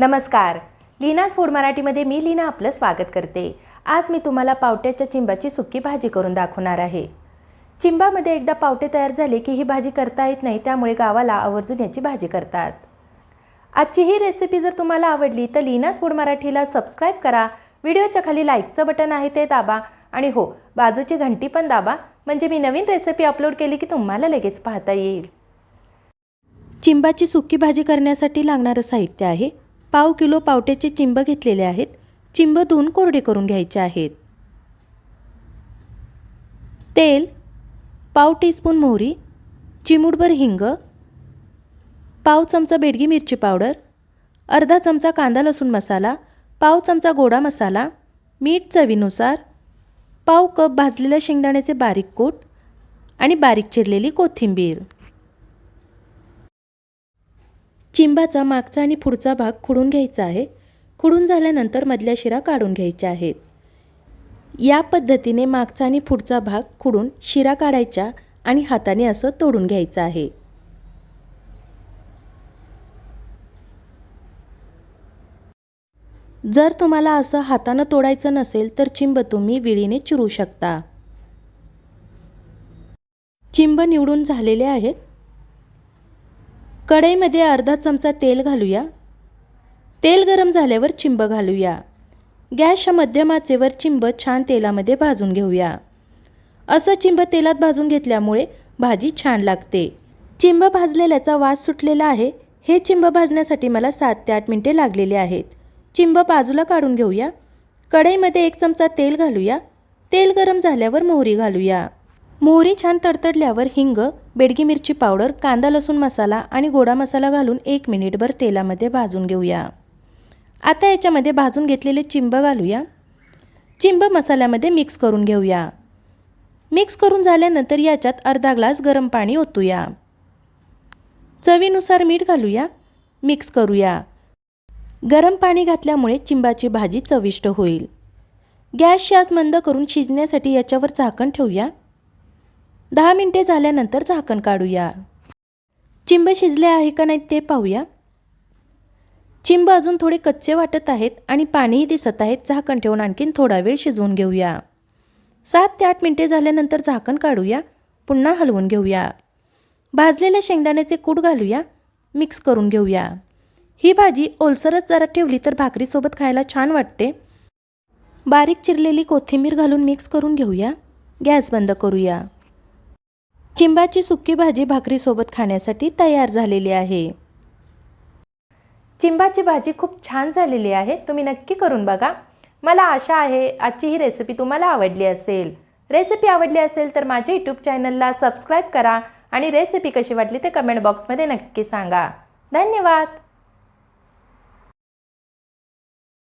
नमस्कार. लीनाज फूड मराठीमध्ये मी लीना आपलं स्वागत करते. आज मी तुम्हाला पावट्याच्या चिंबाची सुकी भाजी करून दाखवणार आहे. चिंबामध्ये एकदा पावटे तयार झाले की ही भाजी करता येत नाही त्यामुळे गावाला आवर्जून याची भाजी करतात. आजची ही रेसिपी जर तुम्हाला आवडली तर लीनाज फूड मराठीला सबस्क्राईब करा. व्हिडिओच्या खाली लाईकचं बटन आहे ते दाबा. आणि हो बाजूची घंटी पण दाबा. म्हणजे मी नवीन रेसिपी अपलोड केली की तुम्हाला लगेच पाहता येईल. चिंबाची सुकी भाजी करण्यासाठी लागणारं साहित्य आहे पाव किलो पावट्याचे चिंब घेतलेले आहेत. चिंब धुवून कोरडे करून घ्यायचे आहेत. तेल पाव टीस्पून मोहरी चिमूटभर हिंग पाव चमचा बेडगी मिरची पावडर अर्धा चमचा कांदा लसूण मसाला पाव चमचा गोडा मसाला मीठ चवीनुसार पाव कप भाजलेल्या शेंगदाण्याचे बारीक कूट आणि बारीक चिरलेली कोथिंबीर. चिंबाचा मागचा आणि पुढचा भाग खुडून घ्यायचा आहे. खुडून झाल्यानंतर मधल्या शिरा काढून घ्यायच्या आहेत. या पद्धतीने मागचा आणि पुढचा भाग खुडून शिरा काढायच्या आणि हाताने असं तोडून घ्यायचं आहे. जर तुम्हाला असं हातानं तोडायचं नसेल तर चिंब तुम्ही विळीने चिरू शकता. चिंब निवडून झालेले आहेत. कढईमध्ये अर्धा चमचा तेल घालूया. तेल गरम झाल्यावर चिंब घालूया. गॅसच्या मध्यम आचेवर चिंब छान तेलामध्ये भाजून घेऊया. असं चिंब तेलात भाजून घेतल्यामुळे भाजी छान लागते. चिंब भाजलेल्याचा वास सुटलेला आहे. हे चिंब भाजण्यासाठी मला सात ते आठ मिनटे लागलेले आहेत. चिंब बाजूला काढून घेऊया. कढईमध्ये एक चमचा तेल घालूया. तेल गरम झाल्यावर मोहरी घालूया. मोहरी छान तडतडल्यावर हिंग बेडगी मिरची पावडर कांदा लसूण मसाला आणि गोडा मसाला घालून एक मिनिटभर तेलामध्ये भाजून घेऊया. आता याच्यामध्ये भाजून घेतलेले चिंब घालूया. चिंब मसाल्यामध्ये मिक्स करून घेऊया. मिक्स करून झाल्यानंतर याच्यात अर्धा ग्लास गरम पाणी ओतूया. चवीनुसार मीठ घालूया. मिक्स करूया. गरम पाणी घातल्यामुळे चिंबाची भाजी चविष्ट होईल. गॅस आज मंद करून शिजण्यासाठी याच्यावर झाकण ठेवूया. दहा मिनटे झाल्यानंतर झाकण काढूया. चिंब शिजले आहे का नाही ते पाहूया. चिंब अजून थोडे कच्चे वाटत आहेत आणि पाणीही दिसत आहेत. झाकण ठेवून आणखीन थोडा वेळ शिजवून घेऊया. सात ते आठ मिनटे झाल्यानंतर झाकण काढूया. पुन्हा हलवून घेऊया. भाजलेल्या शेंगदाण्याचे कूट घालूया. मिक्स करून घेऊया. ही भाजी ओलसरच जरा ठेवली तर भाकरीसोबत खायला छान वाटते. बारीक चिरलेली कोथिंबीर घालून मिक्स करून घेऊया. गॅस बंद करूया. चिंबाची सुकी भाजी भाकरीसोबत खाण्यासाठी तयार झालेली आहे. चिंबाची भाजी खूप छान झालेली आहे. तुम्ही नक्की करून बघा. मला आशा आहे आजची ही रेसिपी तुम्हाला आवडली असेल. रेसिपी आवडली असेल तर माझ्या यूट्यूब चॅनलला सबस्क्राईब करा आणि रेसिपी कशी वाटली ते कमेंट बॉक्समध्ये नक्की सांगा. धन्यवाद!